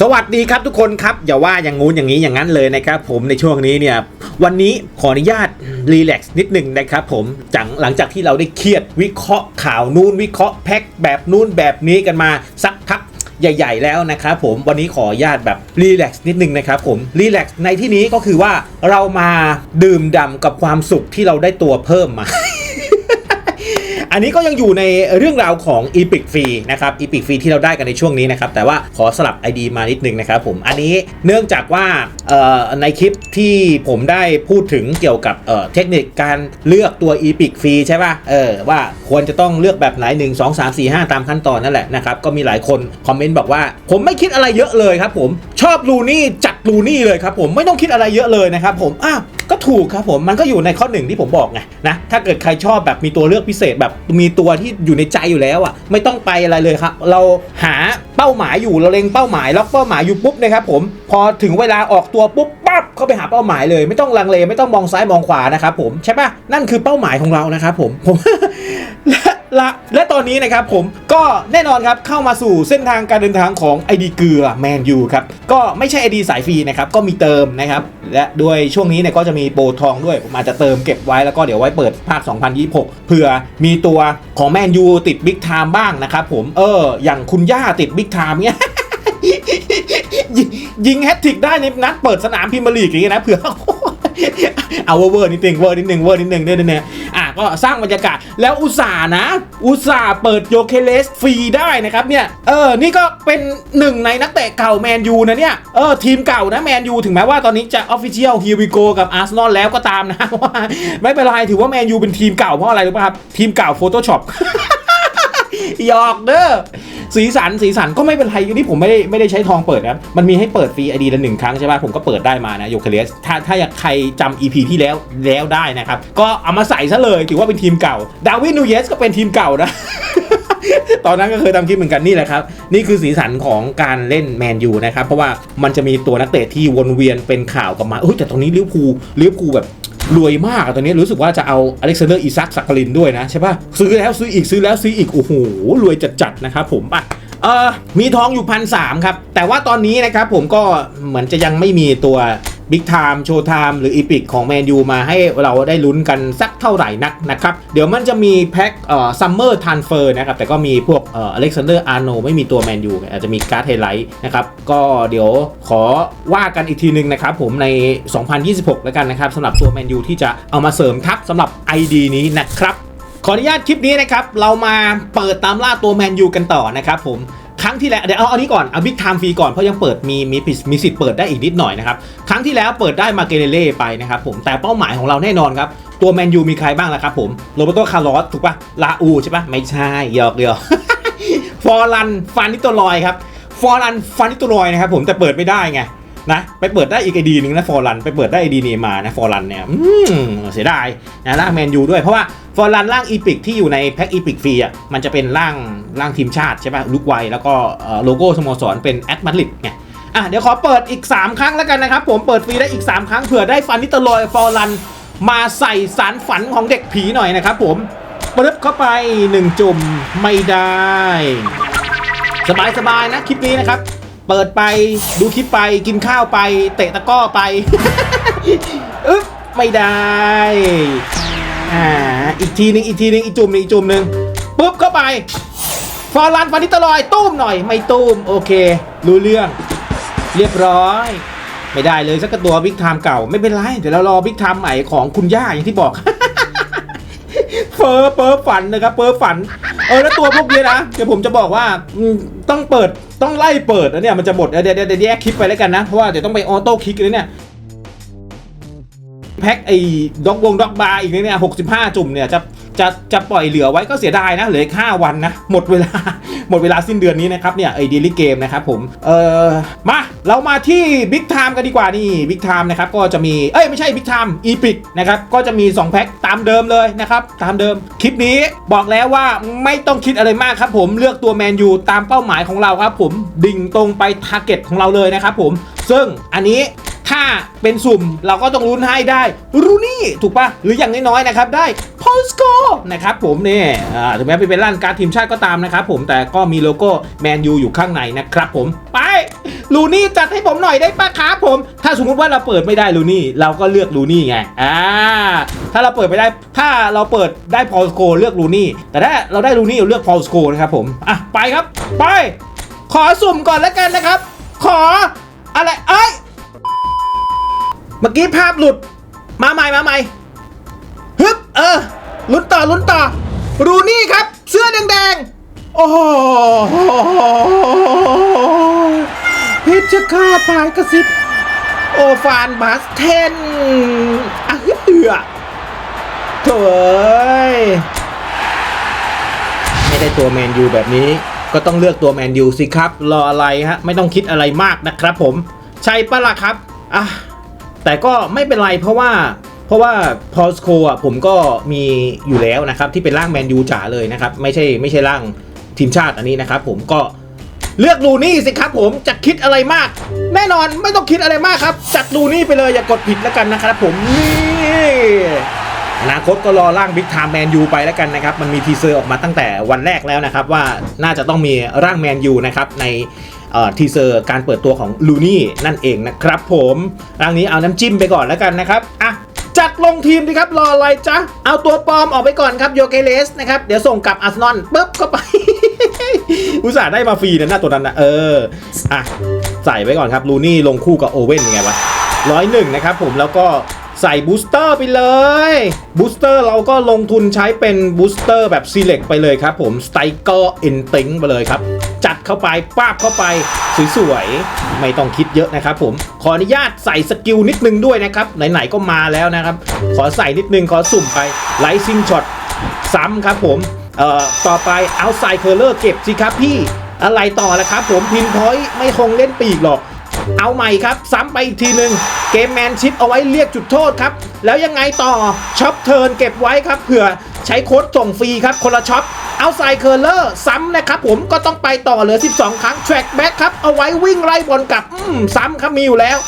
สวัสดีครับทุกคนครับ อย่าว่าอย่างงู้นอย่างนี้อย่างนั้นเลยนะครับผมในช่วงนี้เนี่ยวันนี้ขออนุญาตรีแลกซ์นิดหนึ่งนะครับผมจังหลังจากที่เราได้เครียดวิเคราะห์ข่าวนู่นวิเคราะห์แพ็คแบบนู่นแบบนี้กันมาสักพักใหญ่ ๆ แล้วนะครับผมวันนี้ขออนุญาตแบบรีแลกซ์นิดหนึงนะครับผมรีแลกซ์ในที่นี้ก็คือว่าเรามาดื่มด่ำกับความสุขที่เราได้ตัวเพิ่มมา อันนี้ก็ยังอยู่ในเรื่องราวของ Epic Free นะครับ Epic Free ที่เราได้กันในช่วงนี้นะครับ แต่ว่าขอสลับ ID มานิดนึงนะครับผม อันนี้เนื่องจากว่าในคลิปที่ผมได้พูดถึงเกี่ยวกับเเทคนิคการเลือกตัว Epic Free ใช่ป่ะ เออว่าควรจะต้องเลือกแบบไหน 1 2 3 4 5 ตามขั้นตอนนั่นแหละนะครับ ก็มีหลายคนคอมเมนต์บอกว่า ผมไม่คิดอะไรเยอะเลยครับผม ชอบลูนี่จัดลูนี่เลยครับผม ไม่ต้องคิดอะไรเยอะเลยนะครับผมอ้าว ก็ถูกครับผมมันก็อยู่ในข้อหนึ่งที่ผมบอกไงนะถ้าเกิดใครชอบแบบมีตัวเลือกพิเศษแบบมีตัวที่อยู่ในใจอยู่แล้วอะไม่ต้องไปอะไรเลยครับ เราหาเป้าหมายอยู่เราเล็งเป้าหมายล็อกเป้าหมายอยู่ปุ๊บนะครับผมพอถึงเวลาออกตัวปุ๊บปั๊บเข้าไปหาเป้าหมายเลย ไม่ต้องลังเลไม่ต้องมองซ้ายมองขวานะครับผมใช่ปะนั่นคือเป้าหมายของเรานะครับผมผมและ ละและตอนนี้นะครับผมก็แน่นอนครับเข้ามาสู่เส้นทางการเดินทางของ ID เกลือแมนยูครับก็ไม่ใช่ ID สายฟรีนะครับก็มีเติมนะครับและด้วยช่วงนี้เนี่ยก็จะมีโปรทองด้วยผมอาจจะเติมเก็บไว้แล้วก็เดี๋ยวไว้เปิดภาค 2026 เผื่อมีตัวของแมนยูติดบิ๊กไทม์บ้างนะครับผมเอออย่างคุณย่าติดบิ๊กไทม์เนี่ยยิงแฮตทริกได้ในนัดเปิดสนามพรีเมียร์ลีกอย่างเงี้ยนะเผื่อ เอาเวอร์นิดนึงเวอร์นิดนึงเวอร์นิดนึงเนี่ยเนี่ยอะก็สร้างบรรยากาศแล้วอุตส่าห์นะ อุตส่าห์เปิดโยเคเลสฟรีได้นะครับเนี่ยเออนี่ก็เป็นหนึ่งในนักเตะเก่าแมนยูนะเนี่ยเออทีมเก่านะแมนยูถึงแม้ว่าตอนนี้จะออฟฟิเชียลฮิวิโกกับอาร์เซนอลแล้วก็ตามนะว่าไม่เป็นไรถือว่าแมนยูเป็นทีมเก่าเพราะอะไรรู้ป่ะครับ ทีมเก่า Photoshop หยอกเด้อสีสันสีสันก็ไม่เป็นไรอยู่ที่ผมไม่ได้ไม่ได้ใช้ทองเปิดนะครับมันมีให้เปิดฟรีไอดีละหนึ่งครั้งใช่ป่ะผมก็เปิดได้มานะโยคเลสถ้าถ้าอยากใครจำ EP ที่แล้วแล้วได้นะครับ ก็เอามาใส่ซะเลยถือว่าเป็นทีมเก่าดาวินนูเยสก็เป็นทีมเก่านะตอนนั้นก็เคยทำคลิปเหมือนกันนี่แหละครับ นี่คือสีสันของการเล่นแมนยูนะครับ เพราะว่ามันจะมีตัวนักเตะที่วนเวียนเป็นข่าวกับมาเอ้ยแต่ตรงนี้ลิเวอร์พูลลิเวอร์พูลแบบ รวยมากตอนนี้รู้สึกว่าจะเอาอเล็กซานเดอร์อีซักสักกลินด้วยนะใช่ปะซื้อแล้วซื้ออีกซื้อแล้วซื้ออีกโอ้โหรวยจัดๆนะครับผมป่ะเออมีทองอยู่พันสามครับ แต่ว่าตอนนี้นะครับผมก็เหมือนจะยังไม่มีตัว บิ๊กไทม์โชว์ไทม์หรืออีพิกของแมนยูมาให้เราได้ลุ้นกันสักเท่าไหร่นักนะครับ เดี๋ยวมันจะมีแพ็คเอ่อซัมเมอร์ทันเฟอร์นะครับ แต่ก็มีพวกเอ่ออเล็กซานเดอร์อาร์โนไม่มีตัวแมนยูอาจจะมีการ์ดไฮไลท์นะครับ ก็เดี๋ยวขอว่ากันอีกทีนึงนะครับผมใน 2026 แล้วกันนะครับสำหรับตัวแมนยูที่จะเอามาเสริมทัพสำหรับ ID นี้นะครับขออนุญาตคลิปนี้นะครับเรามาเปิดตามล่าตัวแมนยูกันต่อนะครับผม รั้งที่แล้วเดี๋ยวเอาอันนี้ก่อนเอาบิ๊กไทม์ฟรีก่อนเพราะยังเปิดมีมีมีสิทธิ์เปิดได้อีกนิดหน่อยนะครับครั้งที่แล้วเปิดได้มาเกเรเล่ไปนะครับผมแต่เป้าหมายของเราแน่นอนครับตัวแมนยูมีใครบ้างล่ะครับผมโรเบโตคาร์ลอสถูกปะลาอูใช่ปะไม่ใช่หยอกเดียวฟอร์ลันฟานิโตลอยครับฟอร์ลันฟานิโตลอยนะครับผมแต่เปิดไม่ได้ไง นะไปเปิดได้อีกไอดีหนึ่งนะฟอร์ลันไปเปิดได้ไอดีนี้มานะฟอร์ลันเนี่ยอืมเสียดายนะร่างแมนยูด้วยเพราะว่าฟอร์ลันร่างอีพิกที่อยู่ในแพ็กอีพิกฟรีอะมันจะเป็นร่างร่างทีมชาติใช่ป่ะลุกไวแล้วก็โลโก้สโมสรเป็นแอดมาดริดไงอะเดี๋ยวขอเปิดอีก 3 ครั้งแล้วกันนะครับ ผมเปิดฟรีได้อีก 3 ครั้งเผื่อได้ฟานิโตลอยฟอร์ลันมาใส่สารฝันของเด็กผีหน่อยนะครับผมปึ๊บเข้าไปหนึ่งจุ่มไม่ได้ สบายๆนะคลิปนี้นะครับ เปิดไปดูคลิปไปกินข้าวไป เตะตะก้อไปอึ๊บไม่ได้อ่าอีกทีหนึงอีกทีหนึงอีกจุ่มหนึงอีกจุ่มหนึงปุ๊บเข้าไป ฟอร์ลันฟานิตลอยตุ้มหน่อยไม่ตุ้มโอเค รู้เรื่อง เรียบร้อย ไม่ได้เลยสักตัวบิ๊กไทม์เก่าไม่เป็นไร เดี๋ยวเรารอบิ๊กไทม์ใหม่ของคุณย่าอย่างที่บอกเฟอเปอฝันนะครับเปอฝัน เออแล้วตัวพวกนี้นะเดี๋ยวผมจะบอกว่าต้องเปิด ต้องไล่เปิดนะเนี่ยมันจะหมดเดี๋ยวเดี๋ยวเดี๋ยวแยกคลิปไปแล้วกันนะ เพราะว่าเดี๋ยวต้องไปออโต้คลิกเลยเนี่ยแพ็คไอ้ด็อกวงด็อกบาร์อีกเนี่ยหกสิบห้าจุ่มเนี่ยจะจะจะปล่อยเหลือไว้ก็เสียดายนะเหลือห้าวันนะหมดเวลา หมดเวลาสิ้นเดือนนี้นะครับเนี่ยไอ้ดีลิเกมนะครับผมเออมาเรามาที่บิ๊กไทม์กันดีกว่านี่บิ๊กไทม์นะครับก็จะมีเอ้ยไม่ใช่บิ๊กไทม์อีพิกนะครับก็จะมี 2 แพ็คตามเดิมเลยนะครับตามเดิมคลิปนี้บอกแล้วว่าไม่ต้องคิดอะไรมากครับผมเลือกตัวแมนยูตามเป้าหมายของเราครับผมดิ่งตรงไปทาร์เก็ตของเราเลยนะครับผมซึ่งอันนี้ ถ้าเป็นสุ่มเราก็ต้องลุ้นให้ได้รูนี่ถูกปะหรืออย่างน้อยๆนะครับได้พอลสโกนะครับผมเนี่ยถึงแม้เป็นร่านการทีมชาติก็ตามนะครับผมแต่ก็มีโลโก้แมนยูอยู่ข้างในนะครับผมไปลูนี่จัดให้ผมหน่อยได้ปะครับผม ถ้าสมมติว่าเราเปิดไม่ได้ลูนี่เราก็เลือกลูนี่ไงอ่าถ้าเราเปิดไม่ได้ถ้าเราเปิดได้พอลสโกเลือกลูนี่แต่ถ้าเราได้ลูนี่เราเลือกพอลสโกนะครับผมอะไปครับ ไป ขอสุ่มก่อนแล้วกันนะครับ ขออะไรเอ้ย เมื่อกี้ภาพหลุด มาใหม่มาใหม่ฮึบเออลุ้นต่อลุ้นต่อ รูนี่ครับ เสื้อแดงๆ โอ้โหเพชรฆาตพายกระซิบ โอฟานบาสเทนอะเหือโถ่เอ้ยไม่ได้ตัวแมนยูแบบนี้ ก็ต้องเลือกตัวแมนยูสิครับ รออะไรฮะ ไม่ต้องคิดอะไรมากนะครับผม ใช่ปะล่ะครับ อะ แต่ก็ไม่เป็นไรเพราะว่าเพราะว่าพอสโคอะผมก็มีอยู่แล้วนะครับ ที่เป็นร่างแมนยูจ๋าเลยนะครับ ไม่ใช่ไม่ใช่ร่างทีมชาติอันนี้นะครับ ผมก็เลือกลูนี่สิครับผมจะคิดอะไรมาก แน่นอนไม่ต้องคิดอะไรมากครับ จัดลูนี่ไปเลยอย่ากดผิดแล้วกันนะครับ ผมนี่อนาคตก็รอร่างบิ๊กไทม์แมนยูไปแล้วกันนะครับ มันมีทีเซอร์ออกมาตั้งแต่วันแรกแล้วนะครับ ว่าน่าจะต้องมีร่างแมนยูนะครับใน ทีเซอร์การเปิดตัวของลูนี่นั่นเองนะครับผมร่างนี้เอาน้ำจิ้มไปก่อนแล้วกันนะครับอะจัดลงทีมดีครับรออะไรจ๊ะ เอาตัวปลอมออกไปก่อนครับโยเกเลสนะครับ เดี๋ยวส่งกลับอาร์เซนอลปุ๊บเข้าไป อุตส่าห์ได้มาฟรีนะหน้าตัวนั้นนะเออ อะ ใส่ไว้ก่อนครับ ลูนี่ลงคู่กับโอเว่นยังไงวะร้อยหนึ่งนะครับผมแล้วก็ใส่บูสเตอร์ไปเลยบูสเตอร์เราก็ลงทุนใช้เป็นบูสเตอร์แบบ Select ไปเลยครับผมสไตเกอร์เอนติงไปเลยครับ เข้าไปป้าบเข้าไปสวยๆไม่ต้องคิดเยอะนะครับผมขออนุญาตใส่สกิลนิดนึงด้วยนะครับไหนๆก็มาแล้วนะครับ ขอใส่นิดนึงขอสุ่มไปไลท์ซิงช็อตซ้ำครับผมเอ่อต่อไปเอาใส่เคอร์เลอร์เก็บสิครับพี่อะไรต่อละครับ ผมพินพอยต์ไม่คงเล่นปีกหรอก เอาใหม่ครับ ซ้ำไปอีกทีหนึ่งเกมแมนชิปเอาไว้เรียกจุดโทษครับ แล้วยังไงต่อช็อปเทิร์นเก็บไว้ครับเผื่อใช้โค้ดส่งฟรีครับคนละช็อป เอาไซเคอร์เลอร์ซ้ำนะครับผมก็ต้องไปต่อเหลือ 12 ครั้งแทร็กแบ็คครับเอาไว้วิ่งไล่บอลกลับอืมซ้ำครับมีอยู่แล้ว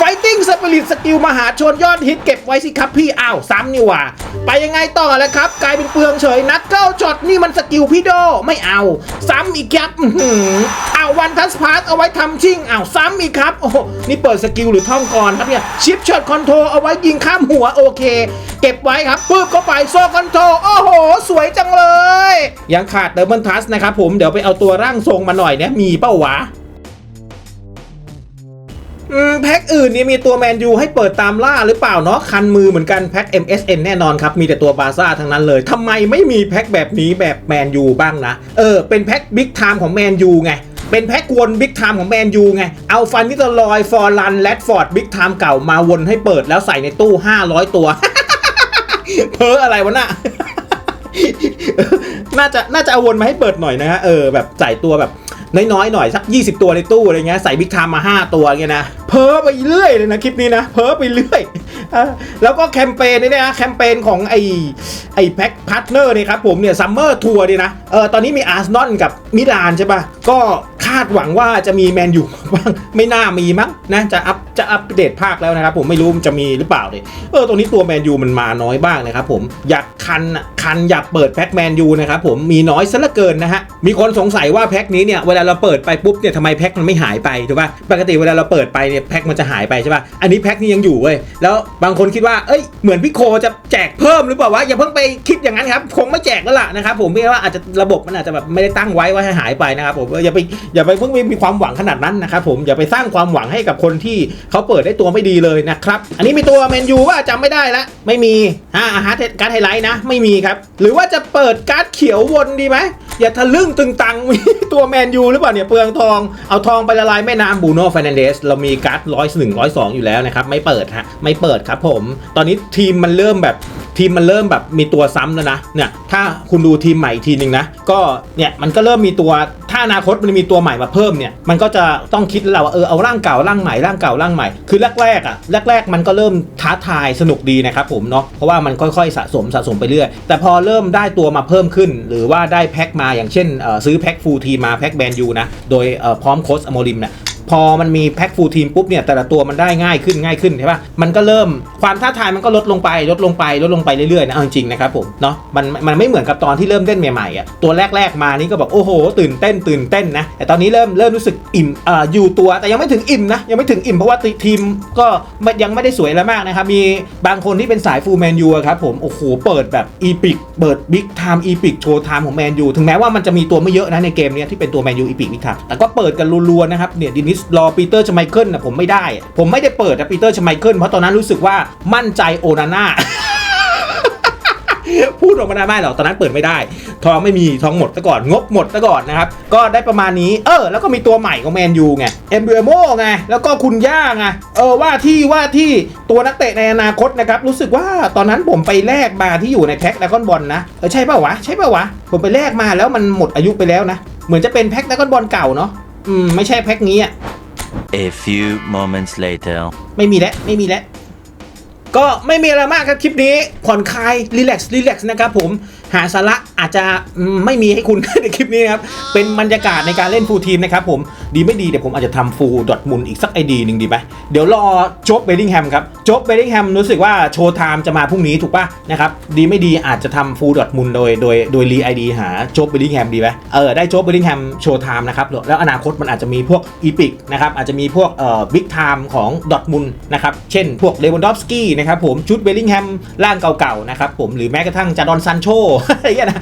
Fighting Spirit สกิลมหาชนยอดฮิตเก็บไว้สิครับพี่อ้าวซ้ำนี่ว่า ไปยังไงต่อแล้วครับ กลายเป็นเปลืองเฉยนักเก้าช็อตนี่มันสกิลพี่โดไม่เอา ซ้ำอีกครับอื้อหือเอาวันทัสพาร์เอาไว้ทำชิ่งอ้าวซ้ำอีกครับโอ้โหนี่เปิดสกิลหรือท่องก่อนครับเนี่ยชิปช็อตคอนโทรเอาไว้ยิงข้ามหัวโอเค เก็บไว้ครับปึ๊บเข้าไปโซ่คอนโทรโอ้โห สวยจังเลย ยังขาดเดอร์มันทัสนะครับผมเดี๋ยวไปเอาตัวร่างทรงมาหน่อยเนี่ยมีเป้าวะ แพ็คอื่นนี่มีตัวแมนยูให้เปิดตามล่าหรือเปล่าเนาะคันมือเหมือนกันแพ็ค MSN แน่นอนครับ มีแต่ตัวบาซ่าทั้งนั้นเลยทำไมไม่มีแพ็คแบบนี้แบบแมนยูบ้างนะ เออ เป็นแพ็คบิ๊กไทม์ของแมนยูไงเป็นแพ็ควนบิ๊กไทม์ของแมนยูไง เอาฟันนิตลอย ฟอร์ลันแรดฟอร์ด บิ๊กไทม์เก่ามาวนให้เปิดแล้วใส่ในตู้ 500 ตัว เพ้ออะไรวะน่ะ น่าจะน่าจะเอาวนมาให้เปิดหน่อยนะฮะ เออแบบใส่ตัวแบบ น้อยๆหน่อยสัก 20 ตัวในตู้อะไรเงี้ยใส่บิ๊กไทม์มา 5 ตัวเงี้ยนะเพ้อไปเรื่อยเลยนะคลิปนี้นะเพ้อไปเรื่อยอแล้วก็แคมเปญนี่นะแคมเปญของไอไอแพ็คพาร์ทเนอร์เนี่ยครับผมเนี่ยซัมเมอร์ทัวร์ดีนะเออตอนนี้มีอาร์เซนอลกับมิลานใช่ปะก็คาดหวังว่าจะมีแมนยูบ้างไม่น่ามีมั้งนะจะอัพ จะอัปเดตภาคแล้วนะครับผมไม่รู้มันจะมีหรือเปล่าเนี่ยเออตรงนี้ตัวแมนยูมันมาน้อยบ้างนะครับผมอยากคันอะคันอยากเปิดแพ็คแมนยูนะครับผมมีน้อยซะเหลือเกินนะฮะมีคนสงสัยว่าแพ็คนี้เนี่ยเวลาเราเปิดไปปุ๊บเนี่ยทำไมแพ็คมันไม่หายไปถูกป่ะปกติเวลาเราเปิดไปเนี่ยแพ็คมันจะหายไปใช่ป่ะอันนี้แพ็คนี้ยังอยู่เว้ยแล้วบางคนคิดว่าเอ้ยเหมือนพี่โคจะแจกเพิ่มหรือเปล่าวะอย่าเพิ่งไปคิดอย่างนั้นครับคงไม่แจกแล้วล่ะนะครับผมพี่ว่าอาจจะระบบมันอาจจะแบบไม่ได้ตั้งไว้ว่าให้หายไปนะครับผมอย่าไปอย่าไปเพิ่งมีความหวังขนาดนั้นนะครับผมอย่าไปสร้างความหวังให้กับคนที่เขาเปิดได้ตัวไม่ดีเลยนะครับ อันนี้มีตัวเมนยูว่าจำไม่ได้ละ ไม่มีอ่าฮาร์ดการ์ดไฮไลท์นะ ไม่มีครับ หรือว่าจะเปิดการ์ดเขียววนดีไหมอย่าทะลึ่งตึงตังมีตัวแมนยูหรือเปล่าเนี่ยเปลืองทอง เอาทองไปละลายแม่น้ำบูโน่ฟ r น a นเดสเรามีการ์ดร้อยหนึ่งร้อยสองอยู่แล้วนะครับ ไม่เปิดฮะไม่เปิดครับผม ตอนนี้ทีมมันเริ่มแบบ ทีมมันเริ่มแบบมีตัวซ้ำแล้วนะเนี่ยถ้าคุณดูทีมใหม่ทีหนึ่งนะก็เนี่ยมันก็เริ่มมีตัวถ้าอนาคตมันมีตัวใหม่มาเพิ่มเนี่ยมันก็จะต้องคิดแล้วว่าเออเอาร่างเก่าร่างใหม่ร่างเก่าร่างใหม่คือแรกๆอะแรก ๆ มันก็เริ่มท้าทายสนุกดีนะครับผมเนาะเพราะว่ามันค่อยๆสะสมสะสมไปเรื่อยแต่พอเริ่มได้ตัวมาเพิ่มขึ้น หรือว่าได้แพ็คมาอย่างเช่นซื้อแพ็คฟูลทีมาแพ็คแบนยูนะโดยพร้อมโค้ชอโมริมเนี่ย พอมันมีแพ็คฟูลทีมปุ๊บเนี่ยแต่ละตัวมันได้ง่ายขึ้นง่ายขึ้นใช่ปะมันก็เริ่มความท้าทายมันก็ลดลงไปลดลงไปลดลงไปเรื่อยๆนะเอาจริงๆนะครับผมเนาะมันมันไม่เหมือนกับตอนที่เริ่มเล่นใหม่ๆอะตัวแรก ๆ มานี่ก็แบบโอ้โห ตื่นเต้นตื่นเต้นนะแต่ตอนนี้เริ่มเริ่มรู้สึกอิ่มเอ่ออยู่ตัวแต่ยังไม่ถึงอิ่มนะยังไม่ถึงอิ่มเพราะว่าทีมก็ยังไม่ได้สวยแล้วมากนะครับมีบางคนที่เป็นสายฟูลแมนยูครับผมโอ้โหเปิดแบบอีพิกเปิดบิ๊กไทม์อีพิกโชว์ไทม์ของแมนยูถึงแม้ว่ามันจะมีตัวไม่เยอะนะในเกมนี้ที่เป็นตัวแมนยูอีพิกบิ๊กไทม์แต่ก็เปิดกันรัวๆนะครับเนี่ยดินิสรอปีเตอร์ชไมเคิลนะผมไม่ได้ ผมไม่ได้เปิดนะปีเตอร์ชไมเคิลเพราะตอนนั้นรู้สึกว่ามั่นใจโอนาน่าพูดออกมาได้ไม่หรอกตอนนั้นเปิดไม่ได้ ทองไม่มีทองหมดซะก่อน งบหมดซะก่อนนะครับ ก็ได้ประมาณนี้ เออ แล้วก็มีตัวใหม่ของแมนยูไง เอ็มเบโมไง แล้วก็คุณย่าไง เออ ว่าที่ว่าที่ตัวนักเตะในอนาคตนะครับ รู้สึกว่าตอนนั้นผมไปแลกมาที่อยู่ในแพ็คดากอนบอลนะ เออ ใช่เปล่าวะ ใช่เปล่าวะ ผมไปแลกมาแล้วมันหมดอายุไปแล้วนะ เหมือนจะเป็นแพ็คดากอนบอลเก่าเนาะ อืม ไม่ใช่แพ็คนี้อะ A few moments later. ไม่มีแล้วไม่มีแล้วก็ไม่มีอะไรมากครับคลิปนี้ผ่อนคลายรีแลกซ์รีแลกซ์นะครับผมหาสาระ อาจจะอืมไม่มีให้คุณในคลิปนี้นะครับ เป็นบรรยากาศในการเล่นฟูลทีมนะครับผมดีไม่ดีเดี๋ยวผมอาจจะทำฟูลดอทมุนอีกสักไอดีหนึ่งดีไหมเดี๋ยวรอโจ๊กเบลลิงแฮมครับโจ๊กเบลลิงแฮมรู้สึกว่าโชว์ไทม์จะมาพรุ่งนี้ถูกป่ะนะครับดีไม่ดีอาจจะทำฟูลดอทมุนโดยโดยโดยรีไอดีหาโจ๊กเบลลิงแฮมดีไหมเออได้โจ๊กเบลลิงแฮมโชว์ไทม์นะครับแล้วอนาคตมันอาจจะมีพวกอีพิกนะครับอาจจะมีพวกเอ่อบิ๊กไทม์ของดอทมุนนะครับเช่น พวกเลวันดอฟสกี้นะครับผมชุดเบลลิงแฮมร่างเก่าๆนะครับผมหรือแม้กระทั่งจาดอนซันโชอะไรอย่างเงี้ยนะ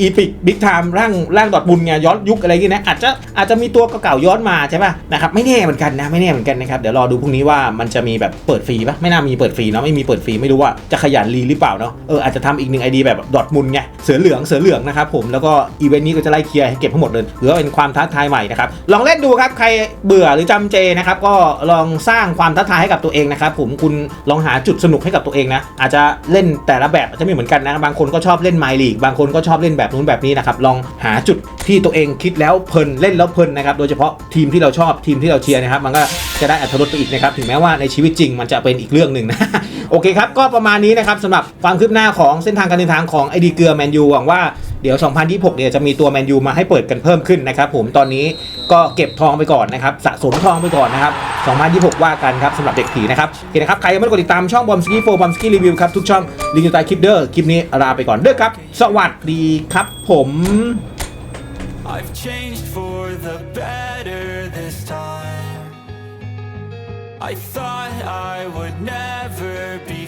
อีพิกบิ๊กไทม์ร่างร่างดอทมุนไงย้อนยุคอะไรอย่างเงี้ยนะอาจจะอาจจะมีตัวเก่าๆย้อนมาใช่ป่ะนะครับไม่แน่เหมือนกันนะไม่แน่เหมือนกันนะครับเดี๋ยวรอดูพรุ่งนี้ว่ามันจะมีแบบเปิดฟรีป่ะไม่น่ามีเปิดฟรีเนาะไม่มีเปิดฟรีไม่รู้ว่าจะขยันรีหรือเปล่าเนาะเอออาจจะทำอีกหนึ่งไอดีแบบดอทมุนไงเสือเหลืองเสือเหลืองนะครับผมแล้วก็อีเวนต์นี้ก็จะไล่เคลียร์ให้เก็บทั้งหมดเลยถือว่าเป็นความท้าทายใหม่นะครับลองเล่นดูครับใครเบื่อหรือจำเจนะครับก็ลองสร้างความท้าทายให้กับตัวเองนะครับผมคุณลองหาจุดสนุกให้กับตัวเองนะอาจจะเล่นแต่ละแบบอาจจะไม่เหมือนกันนะบางคนก็ชอบเล่นไมลีกบางคนนก็ชอบเล่นแบบนู้นแบบนี้นะครับลองหาจุดที่ตัวเองคิดแล้วเพลินเล่นแล้วเพลินนะครับโดยเฉพาะทีมที่เราชอบทีมที่เราเชียร์นะครับมันก็จะได้อัธรสไปอีกนะครับถึงแม้ว่าในชีวิตจริงมันจะเป็นอีกเรื่องหนึ่งนะ โอเคครับ ก็ประมาณนี้นะครับสำหรับความคืบหน้าของเส้นทางการเดินทางของไอดีเกลือแมนยูหวังว่าเดี๋ยว 2026 เนี่ยจะมีตัวแมนยูมาให้เปิดกันเพิ่มขึ้นนะครับผมตอนนี้ก็เก็บทองไปก่อนนะครับสะสมทองไปก่อนนะครับ 2026 ว่ากันครับสำหรับเด็กผีนะครับโอเคนะครับ ใครยังไม่กดติดตามช่องบอมสกี้โฟบอมสกี้รีวิวครับ ทุกช่องลิงก์อยู่ใต้คลิปเด้อคลิปนี้ลาไปก่อนเด้อครับ สวัสดีครับผม I've changed for the better. I thought I would never be